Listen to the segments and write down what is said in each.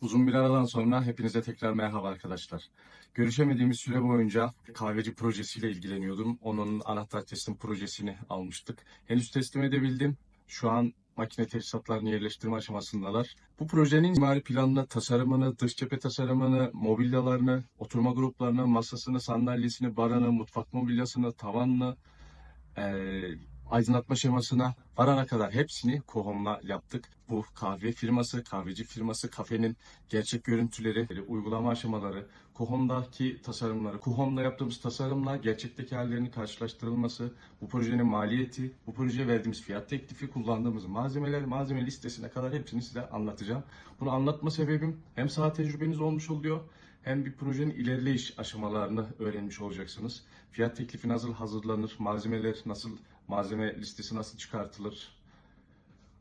Uzun bir aradan sonra hepinize tekrar merhaba arkadaşlar. Görüşemediğimiz süre boyunca kahveci projesiyle ilgileniyordum. Onun anahtar teslim projesini almıştık. Henüz teslim edebildim. Şu an makine tesisatlarını yerleştirme aşamasındalar. Bu projenin mimari planını, tasarımını, dış cephe tasarımını, mobilyalarını, oturma gruplarını, masasını, sandalyesini, barını, mutfak mobilyasını, tavanını, eee, aydınlatma şemasına varana kadar hepsini Kohom'la yaptık. Bu kahve firması, kahveci firması, kafenin gerçek görüntüleri, uygulama aşamaları, Kohom'daki tasarımları, Kohom'da yaptığımız tasarımla gerçekteki hallerinin karşılaştırılması, bu projenin maliyeti, bu projeye verdiğimiz fiyat teklifi, kullandığımız malzemeler, malzeme listesine kadar hepsini size anlatacağım. Bunu anlatma sebebim hem saha tecrübeniz olmuş oluyor, hem bir projenin ilerleyiş aşamalarını öğrenmiş olacaksınız. Fiyat teklifi nasıl hazırlanır, malzemeler nasıl, malzeme listesi nasıl çıkartılır,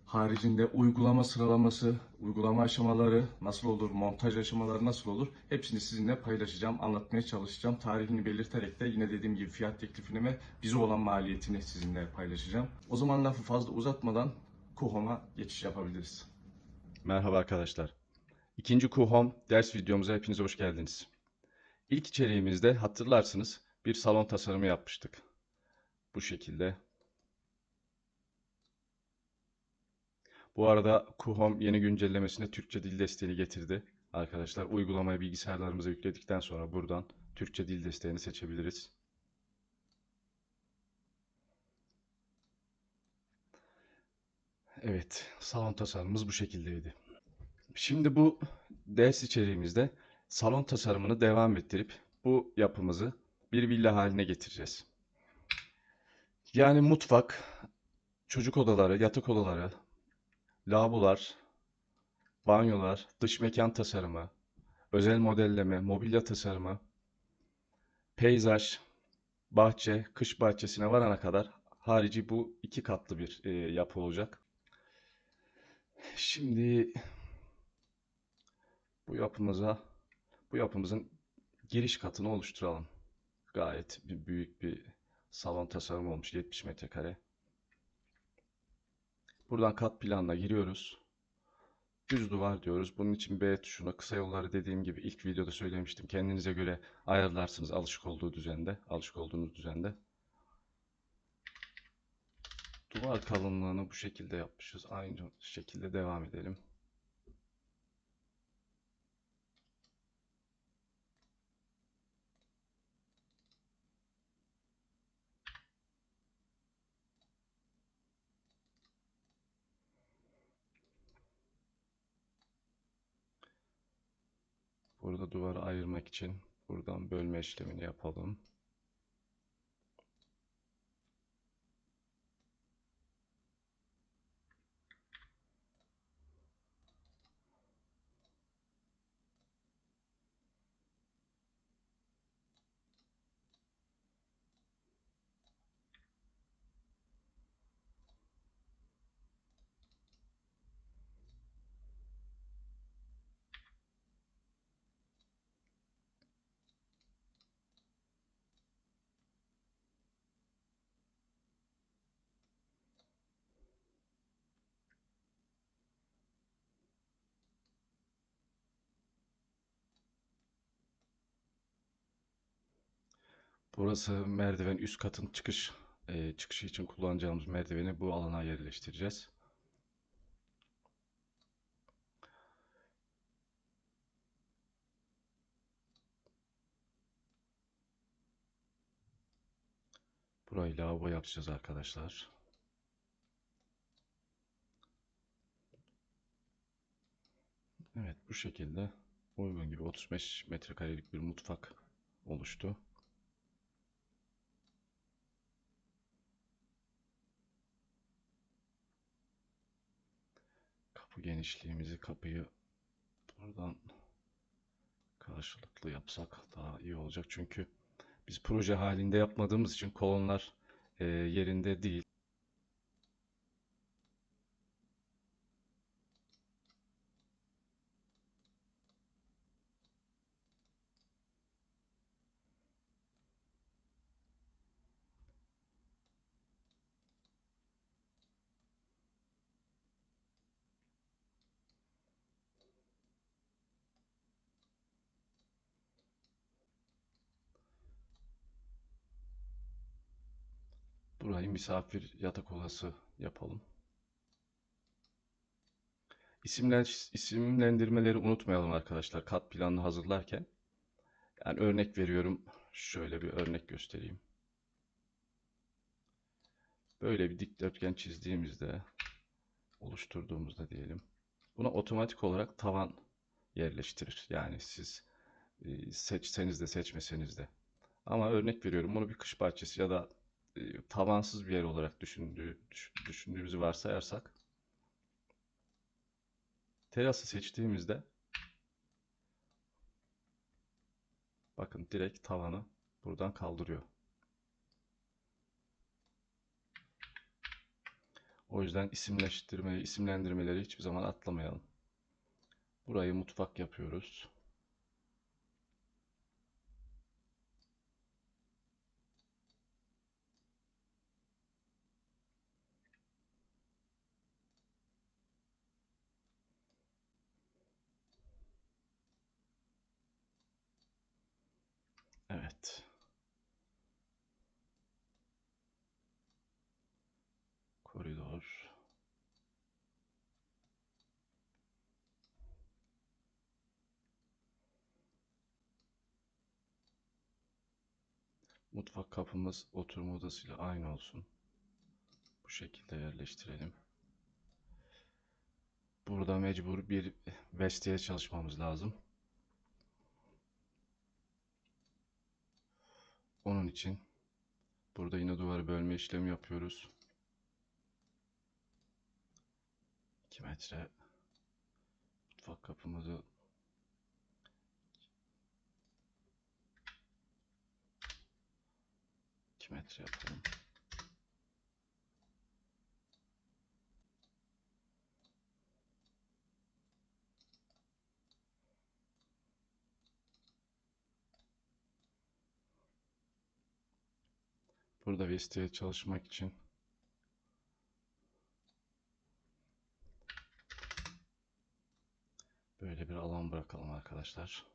haricinde uygulama sıralaması, uygulama aşamaları nasıl olur, montaj aşamaları nasıl olur hepsini sizinle paylaşacağım, anlatmaya çalışacağım. Tarihini belirterek de yine dediğim gibi fiyat teklifini ve bize olan maliyetini sizinle paylaşacağım. O zaman lafı fazla uzatmadan KUHOM'a geçiş yapabiliriz. Merhaba arkadaşlar. İkinci Kuhom ders videomuza hepiniz hoş geldiniz. İlk içeriğimizde hatırlarsınız bir salon tasarımı yapmıştık. Bu şekilde. Bu arada Kuhom yeni güncellemesinde Türkçe dil desteğini getirdi. Arkadaşlar uygulamayı bilgisayarlarımıza yükledikten sonra buradan Türkçe dil desteğini seçebiliriz. Evet, salon tasarımımız bu şekildeydi. Şimdi bu ders içeriğimizde salon tasarımını devam ettirip bu yapımızı bir villa haline getireceğiz. Yani mutfak, çocuk odaları, yatak odaları, lavabolar, banyolar, dış mekan tasarımı, özel modelleme, mobilya tasarımı, peyzaj, bahçe, kış bahçesine varana kadar harici bu iki katlı bir e, yapı olacak. Şimdi bu yapımıza bu yapımızın giriş katını oluşturalım. Gayet bir büyük bir salon tasarımı olmuş 70 metrekare. Buradan kat planına giriyoruz. Düz duvar diyoruz. Bunun için B tuşuna kısa yolları dediğim gibi ilk videoda söylemiştim. Kendinize göre ayarlarsınız alışık olduğu düzende, alışık olduğunuz düzende. Duvar kalınlığını bu şekilde yapmışız. Aynı şekilde devam edelim. Burada duvarı ayırmak için buradan bölme işlemini yapalım. Burası merdiven üst katın çıkış e, çıkışı için kullanacağımız merdiveni bu alana yerleştireceğiz. Burayı lavabo yapacağız arkadaşlar. Evet bu şekilde uygun gibi 35 metrekarelik bir mutfak oluştu. Kapı genişliğimizi kapıyı buradan karşılıklı yapsak daha iyi olacak. Çünkü biz proje halinde yapmadığımız için kolonlar e, yerinde değil. Burayı misafir yatak odası yapalım. İsimler, isimlendirmeleri unutmayalım arkadaşlar kat planını hazırlarken. Yani örnek veriyorum. Şöyle bir örnek göstereyim. Böyle bir dikdörtgen çizdiğimizde, oluşturduğumuzda diyelim. Buna otomatik olarak tavan yerleştirir. Yani siz e, seçseniz de seçmeseniz de. Ama örnek veriyorum bunu bir kış bahçesi ya da tavansız bir yer olarak düşündüğü, düş- düşündüğümüzü varsayarsak terası seçtiğimizde bakın direkt tavanı buradan kaldırıyor. O yüzden isimleştirmeyi, isimlendirmeleri hiçbir zaman atlamayalım. Burayı mutfak yapıyoruz. Evet. Koridor. Mutfak kapımız oturma odasıyla aynı olsun. Bu şekilde yerleştirelim. Burada mecbur bir vestiye çalışmamız lazım. Onun için burada yine duvarı bölme işlemi yapıyoruz. 2 metre mutfak kapımızı iki metre yapalım. Burada vestiye çalışmak için böyle bir alan bırakalım arkadaşlar.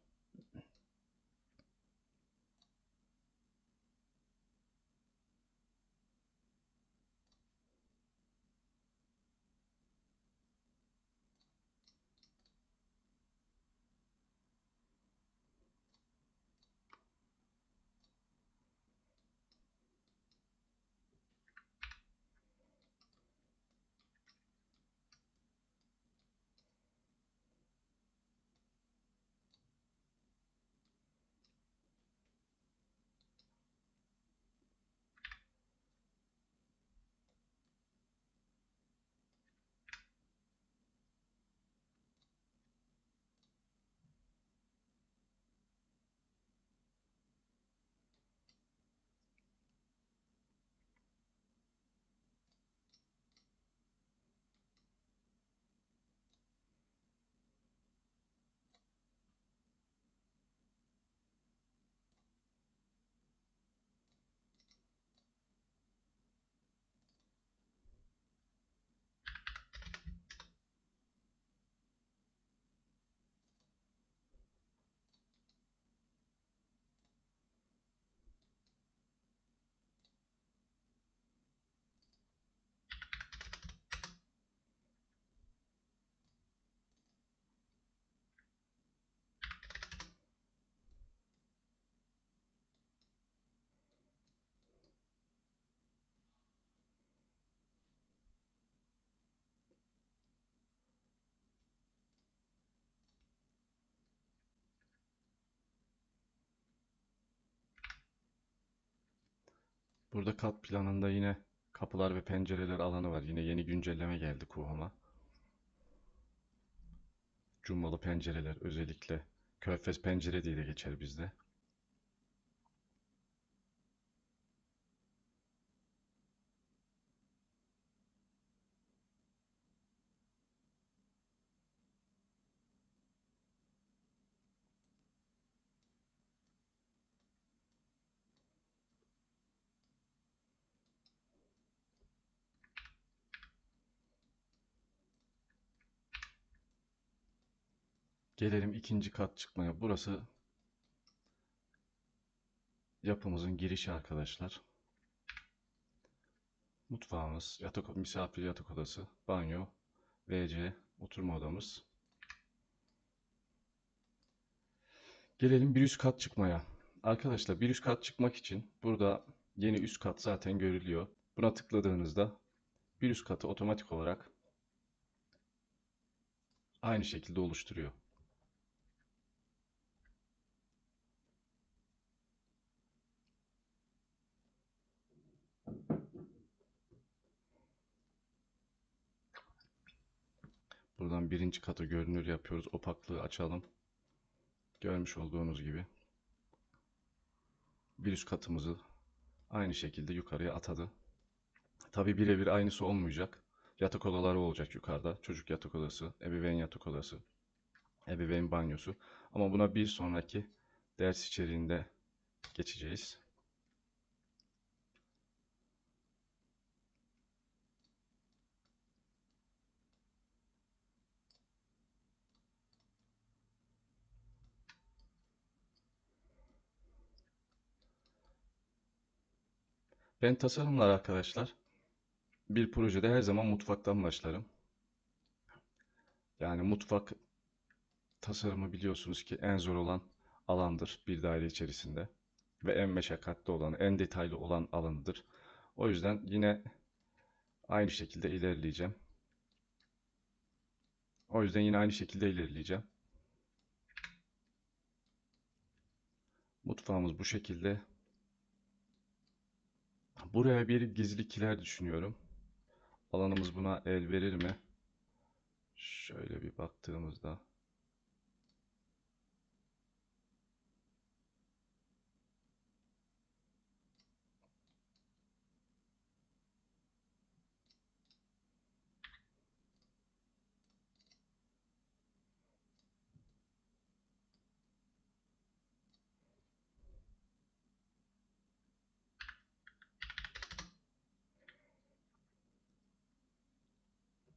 Burada kat planında yine kapılar ve pencereler alanı var. Yine yeni güncelleme geldi Kuhum'a. Cumbalı pencereler özellikle Körfez pencere diye de geçer bizde. Gelelim ikinci kat çıkmaya. Burası yapımızın girişi arkadaşlar. Mutfağımız, yatak, misafir yatak odası, banyo, WC, oturma odamız. Gelelim bir üst kat çıkmaya. Arkadaşlar bir üst kat çıkmak için burada yeni üst kat zaten görülüyor. Buna tıkladığınızda bir üst katı otomatik olarak aynı şekilde oluşturuyor. Buradan birinci katı görünür yapıyoruz. Opaklığı açalım. Görmüş olduğunuz gibi bir üst katımızı aynı şekilde yukarıya atadı. Tabi birebir aynısı olmayacak. Yatak odaları olacak yukarıda. Çocuk yatak odası, ebeveyn yatak odası, ebeveyn banyosu. Ama buna bir sonraki ders içeriğinde geçeceğiz. Ben tasarımlar arkadaşlar. Bir projede her zaman mutfaktan başlarım. Yani mutfak tasarımı biliyorsunuz ki en zor olan alandır bir daire içerisinde. Ve en meşakkatli olan, en detaylı olan alanıdır. O yüzden yine aynı şekilde ilerleyeceğim. O yüzden yine aynı şekilde ilerleyeceğim. Mutfağımız bu şekilde. Buraya bir gizli kiler düşünüyorum. Alanımız buna el verir mi? Şöyle bir baktığımızda.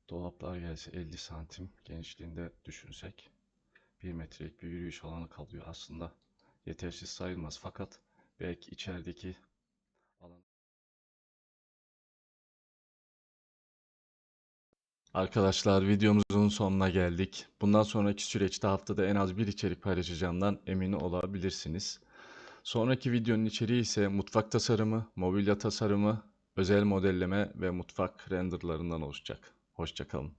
Dolaplar gelse 50 santim genişliğinde düşünsek 1 metrelik bir yürüyüş alanı kalıyor aslında. Yetersiz sayılmaz fakat belki içerideki alan Arkadaşlar videomuzun sonuna geldik. Bundan sonraki süreçte haftada en az bir içerik paylaşacağımdan emin olabilirsiniz. Sonraki videonun içeriği ise mutfak tasarımı, mobilya tasarımı, özel modelleme ve mutfak renderlarından oluşacak. Hoşçakalın.